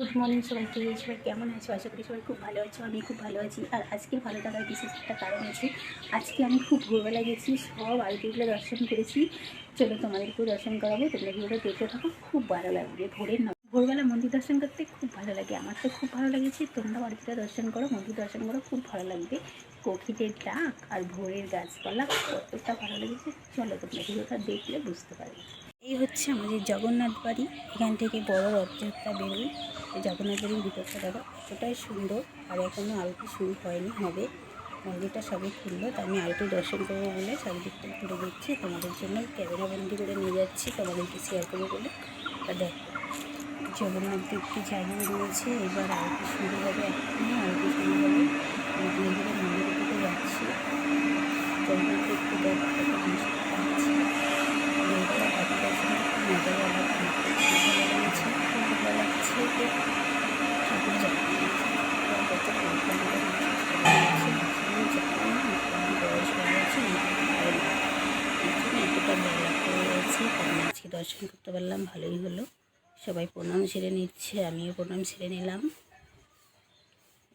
Good morning সবাইকে সবাই কেমন আছো? আশা করি সবাই খুব ভালো আছো আমি খুব ভালো আছি। আর আজকে ভালো থাকার বিশেষ একটা কারণ আছে আজকে আমি খুব ভোরবেলা গেছি, সব আরতিগুলো দর্শন করেছি। চলো তোমাদেরকেও দর্শন করাবো, তোমরা ভিডিওটা দেখতে থাকো, খুব ভালো লাগবে। ভোরের না ভোরবেলা মন্দির দর্শন করতে খুব ভালো লাগে, আমার তো খুব ভালো লেগেছে। তোমরাও আরতিটা দর্শন করো, মন্দির দর্শন করো, খুব ভালো লাগবে। কোকিলের ডাক আর ভোরের গাছপালা কতটা ভালো লেগেছে, চলো তোমরা ভিডিওটা দেখলে বুঝতে পারবে। এই হচ্ছে আমাদের জগন্নাথ বাড়ি। এখান থেকে বড় রথযাত্রা বেরোয়। জগন্নাথ বাড়ির ভিতরটা দেখো, এতটাই সুন্দর। আর এখনও আরতি শুরু হয়নি, হবে। মন্দিরটা সবে খুললো তাই আমি আরতি দর্শন করব বলে চারিদিকটা ঘুরে দিচ্ছি তোমাদের জন্য ক্যামেরা বন্দি করে নিয়ে যাচ্ছি, তোমাদেরকে শেয়ার করব বলে। তা দেখো, জগন্নাথ দেবকে জানিয়ে দিয়েছে এবার আরতি শুরু হবে এখনই আরতি শুরু হবে। ধীরে মন্দিরের দিকে যাচ্ছি জগন্নাথ দেবকে দেখো কত মিষ্টি পাচ্ছি মেয়েগুলো পাখি আজকে দর্শন করতে পারলাম ভালোই হলো। সবাই প্রণাম সেরে নিচ্ছে, আমিও প্রণাম সেরে নিলাম।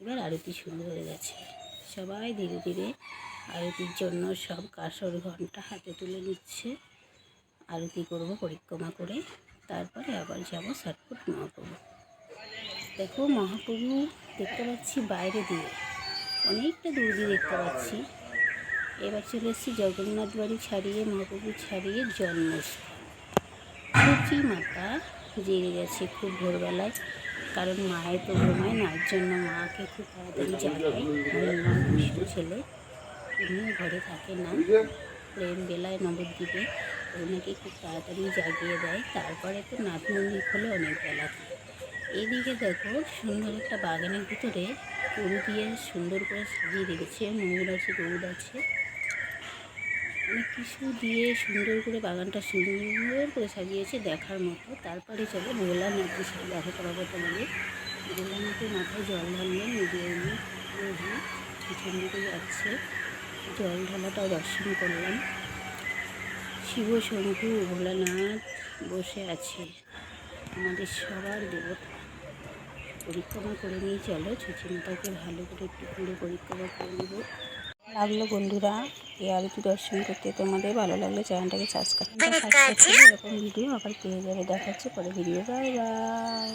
এবার আরতি শুরু হয়ে গেছে। সবাই ধীরে ধীরে আরতির জন্য সব কাসর ঘণ্টা হাতে তুলে নিচ্ছে। আরতি করব, পরিক্রমা করে। তারপরে আবার যাব সাতপুর মহাপ্রভু। দেখো মহাপ্রভু দেখতে পাচ্ছি বাইরে দিয়ে। অনেকটা দূর দিয়ে দেখতে পাচ্ছি। এবার চলে এসেছি জগন্নাথ বাড়ি ছাড়িয়ে, মহাপ্রভু ছাড়িয়ে জন্মস্থান। সূচি মাতা জেগে গেছে খুব ভোরবেলায়। কারণ মায়ের তো ঘুমায় না জন্য মাকে খুব তাড়াতাড়ি জাগায় ছেলে। ঘরে থাকে না। প্রেম বেলায় নবদ্বীপে। ওনাকে খুব তাড়াতাড়ি জাগিয়ে দেয়, তারপরে তো নাথ মন্দির খোলে অনেক বেলাতে এইদিকে দেখো সুন্দর একটা বাগানের ভিতরে গরু দিয়ে সুন্দর করে সাজিয়ে রেখেছে, ময়ূর আছে গরুর আছে। অনেক কিছু দিয়ে সুন্দর করে বাগানটা সুন্দর করে সাজিয়েছে দেখার মতো। তারপরে চলো ভোলানাথের সাথে দেখা করাবো তোমাদের। ভোলানাথের মাথায় জল ঢাললেন নিজে এনে পিছন দিকে যাচ্ছে। জল ঢালাটাও দর্শন করলাম। শিব শম্ভু ভোলানাথ বসে আছে। আমাদের সবার দেবতা। পরিক্রমা করে নিয়ে চলো ছুচিমাতাকে ভালো করে একটু পুরো পরিক্রমা করে নেব। লাগল বন্ধুরা? এই আরতি দর্শন করতে তোমাদের ভালো লাগলে চ্যানেলটাকে সাবস্ক্রাইব এরকম ভিডিও আবার পেয়ে যাবে। দেখাচ্ছে পরে ভিডিও বাই বাই